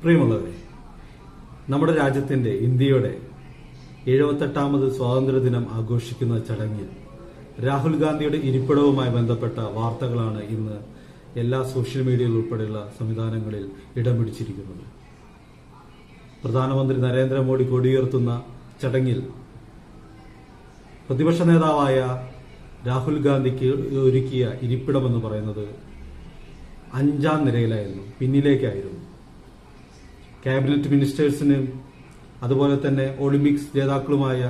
പ്രിയമുള്ളവരെ നമ്മുടെ രാജ്യത്തിന്റെ ഇന്ത്യയുടെ എഴുപത്തെട്ടാമത് സ്വാതന്ത്ര്യദിനം ആഘോഷിക്കുന്ന ചടങ്ങിൽ രാഹുൽ ഗാന്ധിയുടെ ഇരിപ്പിടവുമായി ബന്ധപ്പെട്ട വാർത്തകളാണ് ഇന്ന് എല്ലാ സോഷ്യൽ മീഡിയയിൽ ഉൾപ്പെടെയുള്ള സംവിധാനങ്ങളിൽ ഇടം പിടിച്ചിരിക്കുന്നത്. പ്രധാനമന്ത്രി നരേന്ദ്രമോദി കൊടിയുയർത്തുന്ന ചടങ്ങിൽ പ്രതിപക്ഷ നേതാവായ രാഹുൽ ഗാന്ധിക്ക് ഒരുക്കിയ ഇരിപ്പിടമെന്ന് പറയുന്നത് അഞ്ചാം നിരയിലായിരുന്നു പിന്നിലേക്കായിരുന്നു. ക്യാബിനറ്റ് മിനിസ്റ്റേഴ്സിനും അതുപോലെ തന്നെ ഒളിമ്പിക്സ് ജേതാക്കളുമായ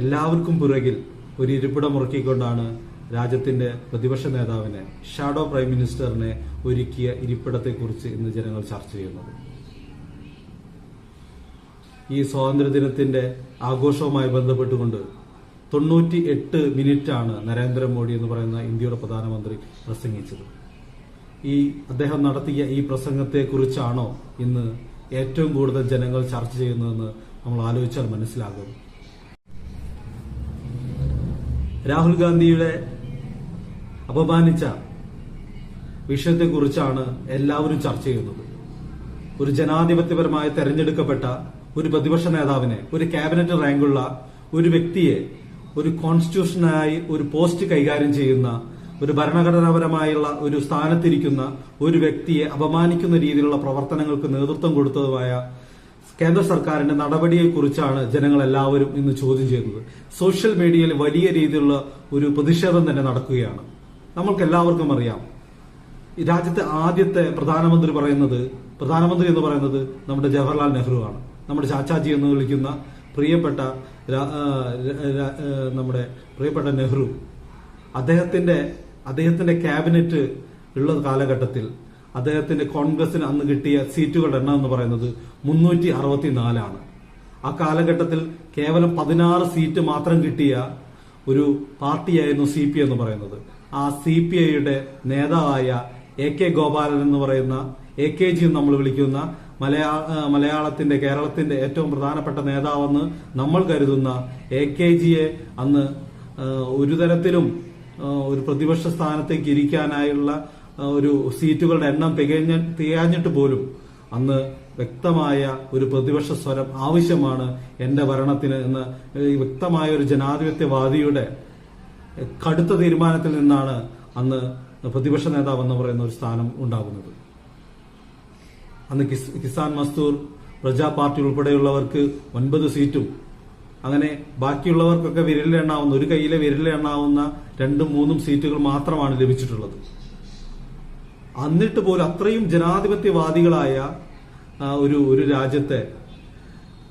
എല്ലാവർക്കും പുറകിൽ ഒരു ഇരിപ്പിടം ഉറക്കിക്കൊണ്ടാണ് രാജ്യത്തിന്റെ പ്രതിപക്ഷ നേതാവിനെ ഷാഡോ പ്രൈം മിനിസ്റ്ററിനെ ഒരുക്കിയ ഇരിപ്പിടത്തെക്കുറിച്ച് ഇന്ന് ജനങ്ങൾ ചർച്ച ചെയ്യുന്നത്. ഈ സ്വാതന്ത്ര്യദിനത്തിന്റെ ആഘോഷവുമായി ബന്ധപ്പെട്ടുകൊണ്ട് തൊണ്ണൂറ്റി എട്ട് മിനിറ്റാണ് നരേന്ദ്രമോദി എന്ന് പറയുന്ന ഇന്ത്യയുടെ പ്രധാനമന്ത്രി പ്രസംഗിച്ചത്. ഈ അദ്ദേഹം നടത്തിയ ഈ പ്രസംഗത്തെക്കുറിച്ചാണോ ഇന്ന് ഏറ്റവും കൂടുതൽ ജനങ്ങൾ ചർച്ച ചെയ്യുന്നതെന്ന് നമ്മൾ ആലോചിച്ചാൽ മനസ്സിലാകും. രാഹുൽ ഗാന്ധിയുടെ അപമാനിച്ച വിഷയത്തെക്കുറിച്ചാണ് എല്ലാവരും ചർച്ച ചെയ്യുന്നത്. ഒരു ജനാധിപത്യപരമായി തെരഞ്ഞെടുക്കപ്പെട്ട ഒരു പ്രതിപക്ഷ നേതാവിനെ ഒരു ക്യാബിനറ്റ് റാങ്കുള്ള ഒരു വ്യക്തിയെ ഒരു കോൺസ്റ്റിറ്റ്യൂഷനായി ഒരു പോസ്റ്റ് കൈകാര്യം ചെയ്യുന്ന ഒരു ഭരണഘടനാപരമായുള്ള ഒരു സ്ഥാനത്തിരിക്കുന്ന ഒരു വ്യക്തിയെ അപമാനിക്കുന്ന രീതിയിലുള്ള പ്രവർത്തനങ്ങൾക്ക് നേതൃത്വം കൊടുത്തതുമായ കേന്ദ്ര സർക്കാരിന്റെ നടപടിയെക്കുറിച്ചാണ് ജനങ്ങൾ എല്ലാവരും ഇന്ന് ചോദ്യം ചെയ്യുന്നത്. സോഷ്യൽ മീഡിയയിൽ വലിയ രീതിയിലുള്ള ഒരു പ്രതിഷേധം തന്നെ നടക്കുകയാണ്. നമ്മൾക്ക് എല്ലാവർക്കും അറിയാം രാജ്യത്തെ ആദ്യത്തെ പ്രധാനമന്ത്രി പറയുന്നത് പ്രധാനമന്ത്രി എന്ന് പറയുന്നത് നമ്മുടെ ജവഹർലാൽ നെഹ്റു ആണ്. നമ്മുടെ ചാച്ചാജി എന്ന് വിളിക്കുന്ന പ്രിയപ്പെട്ട നമ്മുടെ പ്രിയപ്പെട്ട നെഹ്റു. അദ്ദേഹത്തിന്റെ അദ്ദേഹത്തിന്റെ ക്യാബിനറ്റ് ഉള്ള കാലഘട്ടത്തിൽ അദ്ദേഹത്തിന്റെ കോൺഗ്രസിന് അന്ന് കിട്ടിയ സീറ്റുകളുടെ എണ്ണം എന്ന് പറയുന്നത് മുന്നൂറ്റി അറുപത്തിനാലാണ് ആ കാലഘട്ടത്തിൽ കേവലം പതിനാറ് സീറ്റ് മാത്രം കിട്ടിയ ഒരു പാർട്ടിയായിരുന്നു സി പി എന്ന് പറയുന്നത്. ആ സി പി ഐയുടെ നേതാവായ എ കെ ഗോപാലൻ എന്ന് പറയുന്ന എ കെ ജി നമ്മൾ വിളിക്കുന്ന മലയാള മലയാളത്തിന്റെ കേരളത്തിന്റെ ഏറ്റവും പ്രധാനപ്പെട്ട നേതാവെന്ന് നമ്മൾ കരുതുന്ന എ കെ ജിയെ അന്ന് ഒരു തരത്തിലും ഒരു പ്രതിപക്ഷ സ്ഥാനത്തേക്ക് ഇരിക്കാനായുള്ള ഒരു സീറ്റുകളുടെ എണ്ണം തികഞ്ഞ തികഞ്ഞിട്ട് പോലും അന്ന് വ്യക്തമായ ഒരു പ്രതിപക്ഷ സ്വരം ആവശ്യമാണ് എന്റെ ഭരണത്തിന് എന്ന് വ്യക്തമായ ഒരു ജനാധിപത്യവാദിയുടെ കടുത്ത തീരുമാനത്തിൽ നിന്നാണ് അന്ന് പ്രതിപക്ഷ നേതാവ് എന്ന് പറയുന്ന ഒരു സ്ഥാനം ഉണ്ടാകുന്നത്. അന്ന് കിസ്- കിസാൻ മസ്തൂർ പ്രജാ പാർട്ടി ഉൾപ്പെടെയുള്ളവർക്ക് ഒൻപത് സീറ്റും അങ്ങനെ ബാക്കിയുള്ളവർക്കൊക്കെ വിരലിലെണ്ണാവുന്ന ഒരു കയ്യിലെ വിരലിലെണ്ണാവുന്ന രണ്ടും മൂന്നും സീറ്റുകൾ മാത്രമാണ് ലഭിച്ചിട്ടുള്ളത്. എന്നിട്ട് പോലും അത്രയും ജനാധിപത്യവാദികളായ ഒരു ഒരു രാജ്യത്തെ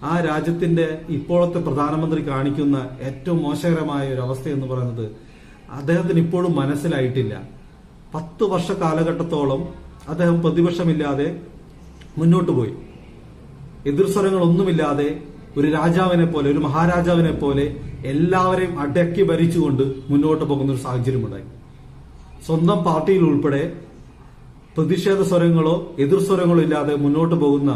ആ രാജ്യത്തിന്റെ ഇപ്പോഴത്തെ പ്രധാനമന്ത്രി കാണിക്കുന്ന ഏറ്റവും മോശകരമായ ഒരു അവസ്ഥ എന്ന് പറയുന്നത് അദ്ദേഹത്തിന് ഇപ്പോഴും മനസ്സിലായിട്ടില്ല. പത്ത് വർഷ കാലഘട്ടത്തോളം അദ്ദേഹം പ്രതിപക്ഷമില്ലാതെ മുന്നോട്ട് പോയി. എതിർസ്വരങ്ങളൊന്നുമില്ലാതെ ഒരു രാജാവിനെ പോലെ ഒരു മഹാരാജാവിനെ പോലെ എല്ലാവരെയും അടക്കി ഭരിച്ചുകൊണ്ട് മുന്നോട്ട് പോകുന്ന ഒരു സാഹചര്യം ഉണ്ടായി സ്വന്തം പാർട്ടിയിൽ ഉൾപ്പെടെ പ്രതിഷേധ സ്വരങ്ങളോ എതിർ സ്വരങ്ങളോ ഇല്ലാതെ മുന്നോട്ട് പോകുന്ന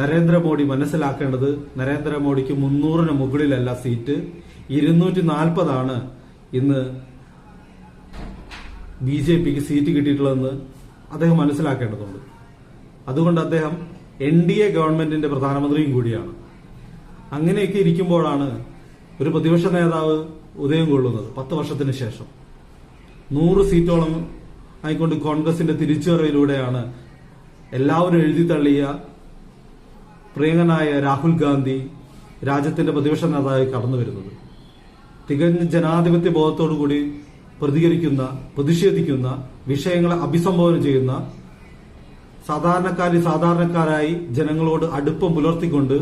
നരേന്ദ്രമോദി മനസ്സിലാക്കേണ്ടത് നരേന്ദ്രമോദിക്ക് മുന്നൂറിന് മുകളിലല്ല സീറ്റ്. ഇരുന്നൂറ്റി നാൽപ്പതാണ് ഇന്ന് ബി ജെ പിക്ക് സീറ്റ് കിട്ടിയിട്ടുള്ളതെന്ന് അദ്ദേഹം മനസ്സിലാക്കേണ്ടതുണ്ട്. അതുകൊണ്ട് അദ്ദേഹം എൻ ഡി എ ഗവൺമെന്റിന്റെ പ്രധാനമന്ത്രിയും കൂടിയാണ്. അങ്ങനെയൊക്കെ ഇരിക്കുമ്പോഴാണ് ഒരു പ്രതിപക്ഷ നേതാവ് ഉദയം കൊള്ളുന്നത് പത്ത് വർഷത്തിന് ശേഷം. നൂറ് സീറ്റോളം ആയിക്കൊണ്ട് കോൺഗ്രസിന്റെ തിരിച്ചുവരവിലൂടെയാണ് എല്ലാവരും എഴുതി തള്ളിയ പ്രിയങ്കനായ രാഹുൽ ഗാന്ധി രാജ്യത്തിന്റെ പ്രതിപക്ഷ നേതാവായി കടന്നു വരുന്നത്. തികഞ്ഞ ജനാധിപത്യ ബോധത്തോടു കൂടി പ്രതികരിക്കുന്ന പ്രതിഷേധിക്കുന്ന വിഷയങ്ങളെ അഭിസംബോധന ചെയ്യുന്ന സാധാരണക്കാരി സാധാരണക്കാരായി ജനങ്ങളോട് അടുപ്പം പുലർത്തിക്കൊണ്ട്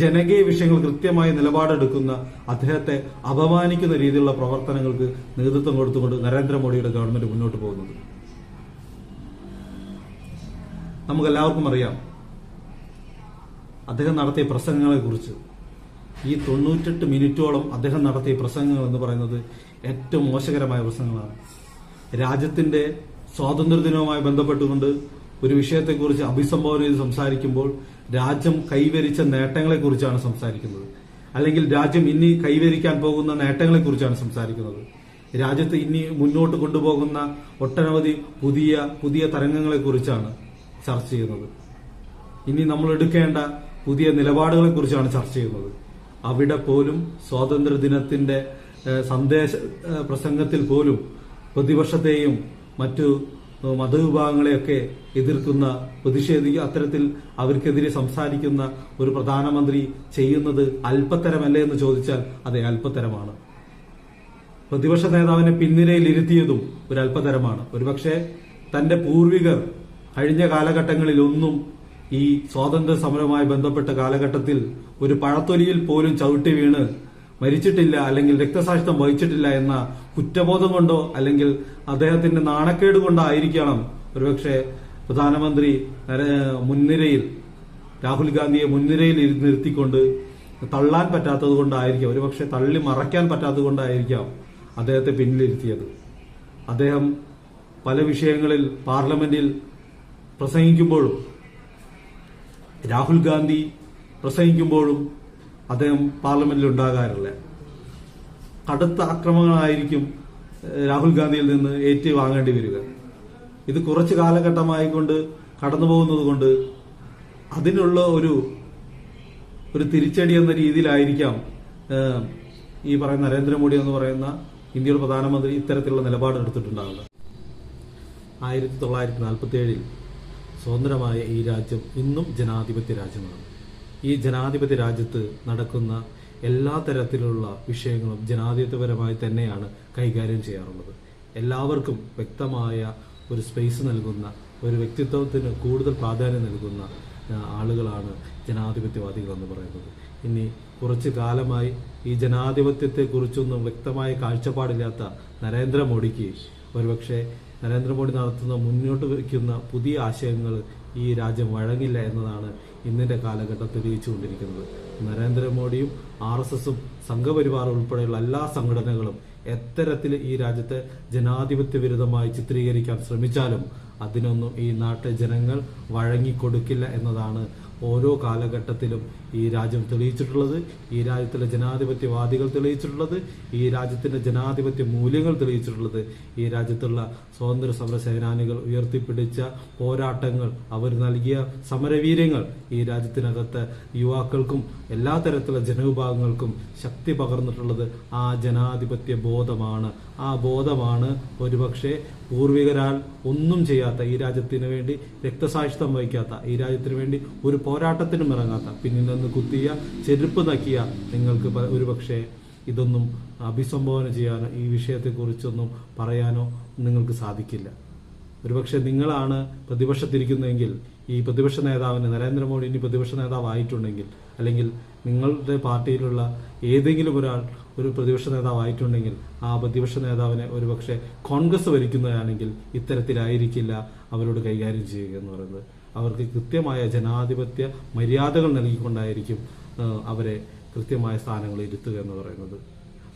ജനകീയ വിഷയങ്ങൾ കൃത്യമായി നിലപാടെടുക്കുന്ന അദ്ദേഹത്തെ അപമാനിക്കുന്ന രീതിയിലുള്ള പ്രവർത്തനങ്ങൾക്ക് നേതൃത്വം കൊടുത്തുകൊണ്ട് നരേന്ദ്രമോദിയുടെ ഗവൺമെന്റ് മുന്നോട്ട് പോകുന്നത്. നമുക്കെല്ലാവർക്കും അറിയാം അദ്ദേഹം നടത്തിയ പ്രസംഗങ്ങളെ കുറിച്ച് ഈ തൊണ്ണൂറ്റെട്ട് മിനിറ്റോളം അദ്ദേഹം നടത്തിയ പ്രസംഗങ്ങൾ എന്ന് പറയുന്നത് ഏറ്റവും മോശകരമായ പ്രസംഗങ്ങളാണ്. രാജ്യത്തിന്റെ സ്വാതന്ത്ര്യദിനവുമായി ബന്ധപ്പെട്ടുകൊണ്ട് ഒരു വിഷയത്തെക്കുറിച്ച് അഭിസംബോധന ചെയ്ത് സംസാരിക്കുമ്പോൾ രാജ്യം കൈവരിച്ച നേട്ടങ്ങളെക്കുറിച്ചാണ് സംസാരിക്കുന്നത്. അല്ലെങ്കിൽ രാജ്യം ഇനി കൈവരിക്കാൻ പോകുന്ന നേട്ടങ്ങളെക്കുറിച്ചാണ് സംസാരിക്കുന്നത്. രാജ്യത്ത് ഇനി മുന്നോട്ട് കൊണ്ടുപോകുന്ന ഒട്ടനവധി പുതിയ പുതിയ തരംഗങ്ങളെക്കുറിച്ചാണ് ചർച്ച ചെയ്യുന്നത്. ഇനി നമ്മൾ എടുക്കേണ്ട പുതിയ നിലപാടുകളെക്കുറിച്ചാണ് ചർച്ച ചെയ്യുന്നത്. അവിടെ പോലും സ്വാതന്ത്ര്യദിനത്തിന്റെ സന്ദേശ പ്രസംഗത്തിൽ പോലും പ്രതിപക്ഷത്തെയും മറ്റു മതവിഭാഗങ്ങളെയൊക്കെ എതിർക്കുന്ന പ്രതിഷേധിക്കുക അത്തരത്തിൽ അവർക്കെതിരെ സംസാരിക്കുന്ന ഒരു പ്രധാനമന്ത്രി ചെയ്യുന്നത് അല്പത്തരമല്ലേ എന്ന് ചോദിച്ചാൽ അതെ അല്പത്തരമാണ്. പ്രതിപക്ഷ നേതാവിനെ പിൻനിരയിൽ ഇരുത്തിയതും ഒരു അല്പതരമാണ് ഒരുപക്ഷെ തന്റെ പൂർവികർ കഴിഞ്ഞ കാലഘട്ടങ്ങളിൽ ഒന്നും ഈ സ്വാതന്ത്ര്യ സമരവുമായി ബന്ധപ്പെട്ട കാലഘട്ടത്തിൽ ഒരു പഴത്തൊലിയിൽ പോലും ചവിട്ടി വീണ് മരിച്ചിട്ടില്ല അല്ലെങ്കിൽ രക്തസാക്ഷിത്വം വഹിച്ചിട്ടില്ല എന്ന കുറ്റബോധം കൊണ്ടോ അല്ലെങ്കിൽ അദ്ദേഹത്തിന്റെ നാണക്കേട് കൊണ്ടോ ആയിരിക്കണം. ഒരുപക്ഷെ പ്രധാനമന്ത്രി നര- മുൻനിരയിൽ രാഹുൽ ഗാന്ധിയെ മുൻനിരയിൽ നിർത്തിക്കൊണ്ട് തള്ളാൻ പറ്റാത്തത് കൊണ്ടായിരിക്കാം. ഒരുപക്ഷെ തള്ളി മറയ്ക്കാൻ പറ്റാത്തത് കൊണ്ടായിരിക്കാം അദ്ദേഹത്തെ പിന്നിലിരുത്തിയത്. അദ്ദേഹം പല വിഷയങ്ങളിൽ പാർലമെന്റിൽ പ്രസംഗിക്കുമ്പോഴും രാഹുൽ ഗാന്ധി പ്രസംഗിക്കുമ്പോഴും അദ്ദേഹം പാർലമെന്റിൽ ഉണ്ടാകാറില്ല കടുത്ത ആക്രമണങ്ങളായിരിക്കും രാഹുൽ ഗാന്ധിയിൽ നിന്ന് ഏറ്റു വാങ്ങേണ്ടി വരിക. ഇത് കുറച്ചു കാലഘട്ടമായിക്കൊണ്ട് കടന്നു പോകുന്നത് കൊണ്ട് അതിനുള്ള ഒരു ഒരു തിരിച്ചടി എന്ന രീതിയിലായിരിക്കാം ഈ പറയുന്ന നരേന്ദ്രമോദി എന്ന് പറയുന്ന ഇന്ത്യയുടെ പ്രധാനമന്ത്രി ഇത്തരത്തിലുള്ള നിലപാട് എടുത്തിട്ടുണ്ടാകുന്നത് ആയിരത്തി തൊള്ളായിരത്തി നാൽപ്പത്തി ഏഴിൽ സ്വതന്ത്രമായ ഈ രാജ്യം ഇന്നും ജനാധിപത്യ രാജ്യമാണ്. ഈ ജനാധിപത്യ രാജ്യത്ത് നടക്കുന്ന എല്ലാ തരത്തിലുള്ള വിഷയങ്ങളും ജനാധിപത്യപരമായി തന്നെയാണ് കൈകാര്യം ചെയ്യാറുള്ളത്. എല്ലാവർക്കും വ്യക്തമായ ഒരു സ്പേസ് നൽകുന്ന ഒരു വ്യക്തിത്വത്തിന് കൂടുതൽ പ്രാധാന്യം നൽകുന്ന ആളുകളാണ് ജനാധിപത്യവാദികൾ എന്ന് പറയുന്നത്. ഇനി കുറച്ച് കാലമായി ഈ ജനാധിപത്യത്തെക്കുറിച്ചൊന്നും വ്യക്തമായ കാഴ്ചപ്പാടില്ലാത്ത നരേന്ദ്രമോദിക്ക് ഒരുപക്ഷെ നരേന്ദ്രമോദി നടത്തുന്ന മുന്നോട്ട് വയ്ക്കുന്ന പുതിയ ആശയങ്ങൾ ഈ രാജ്യം വഴങ്ങില്ല എന്നതാണ് ഇന്നിന്റെ കാലഘട്ടം തെളിയിച്ചുകൊണ്ടിരിക്കുന്നത്. നരേന്ദ്രമോദിയും ആർ എസ് എസും സംഘപരിവാർ ഉൾപ്പെടെയുള്ള എല്ലാ സംഘടനകളും എത്തരത്തിൽ ഈ രാജ്യത്തെ ജനാധിപത്യ വിരുദ്ധമായി ചിത്രീകരിക്കാൻ ശ്രമിച്ചാലും അതിനൊന്നും ഈ നാട്ടിലെ ജനങ്ങൾ വഴങ്ങിക്കൊടുക്കില്ല എന്നതാണ് ഓരോ കാലഘട്ടത്തിലും ഈ രാജ്യം തെളിയിച്ചിട്ടുള്ളത് ഈ രാജ്യത്തിലെ ജനാധിപത്യവാദികൾ തെളിയിച്ചിട്ടുള്ളത് ഈ രാജ്യത്തിന്റെ ജനാധിപത്യ മൂല്യങ്ങൾ തെളിയിച്ചിട്ടുള്ളത് ഈ രാജ്യത്തുള്ള സ്വാതന്ത്ര്യ സമര സേനാനികൾ ഉയർത്തിപ്പിടിച്ച പോരാട്ടങ്ങൾ അവർ നൽകിയ സമരവീര്യങ്ങൾ ഈ രാജ്യത്തിനകത്ത് യുവാക്കൾക്കും എല്ലാ തരത്തിലുള്ള ജനവിഭാഗങ്ങൾക്കും ശക്തി പകർന്നിട്ടുള്ളത് ആ ജനാധിപത്യ ബോധമാണ് ആ ബോധമാണ് ഒരുപക്ഷെ പൂർവികരാൽ ഒന്നും ചെയ്യാത്ത ഈ രാജ്യത്തിന് വേണ്ടി രക്തസാക്ഷിത്വം വഹിക്കാത്ത ഈ രാജ്യത്തിന് വേണ്ടി ഒരു പോരാട്ടത്തിനും ഇറങ്ങാത്ത പിന്നിൽ നിന്ന് കുത്തിയ ചെരുപ്പ് നക്കിയ നിങ്ങൾക്ക് ഒരുപക്ഷെ ഇതൊന്നും അഭിസംബോധന ചെയ്യാനോ ഈ വിഷയത്തെക്കുറിച്ചൊന്നും പറയാനോ നിങ്ങൾക്ക് സാധിക്കില്ല. ഒരുപക്ഷെ നിങ്ങളാണ് പ്രതിപക്ഷത്തിരിക്കുന്നതെങ്കിൽ ഈ പ്രതിപക്ഷ നേതാവിന് നരേന്ദ്രമോദി ഇനി പ്രതിപക്ഷ നേതാവായിട്ടുണ്ടെങ്കിൽ അല്ലെങ്കിൽ നിങ്ങളുടെ പാർട്ടിയിലുള്ള ഏതെങ്കിലും ഒരാൾ ഒരു പ്രതിപക്ഷ നേതാവായിട്ടുണ്ടെങ്കിൽ ആ പ്രതിപക്ഷ നേതാവിനെ ഒരുപക്ഷെ കോൺഗ്രസ് ഭരിക്കുന്നതാണെങ്കിൽ ഇത്തരത്തിലായിരിക്കില്ല അവരോട് കൈകാര്യം ചെയ്യുക എന്ന് പറയുന്നത്. അവർക്ക് കൃത്യമായ ജനാധിപത്യ മര്യാദകൾ നൽകിക്കൊണ്ടായിരിക്കും അവരെ കൃത്യമായ സ്ഥാനങ്ങളിൽ ഇരുത്തുക എന്ന് പറയുന്നത്.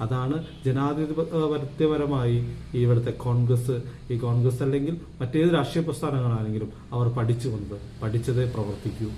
അതാണ് ജനാധിപത്യപരമായി ഇവിടുത്തെ കോൺഗ്രസ് ഈ കോൺഗ്രസ് അല്ലെങ്കിൽ മറ്റേത് രാഷ്ട്രീയ പ്രസ്ഥാനങ്ങളാണെങ്കിലും അവർ പഠിച്ചു വന്നത് പഠിച്ചതേ പ്രവർത്തിക്കൂ.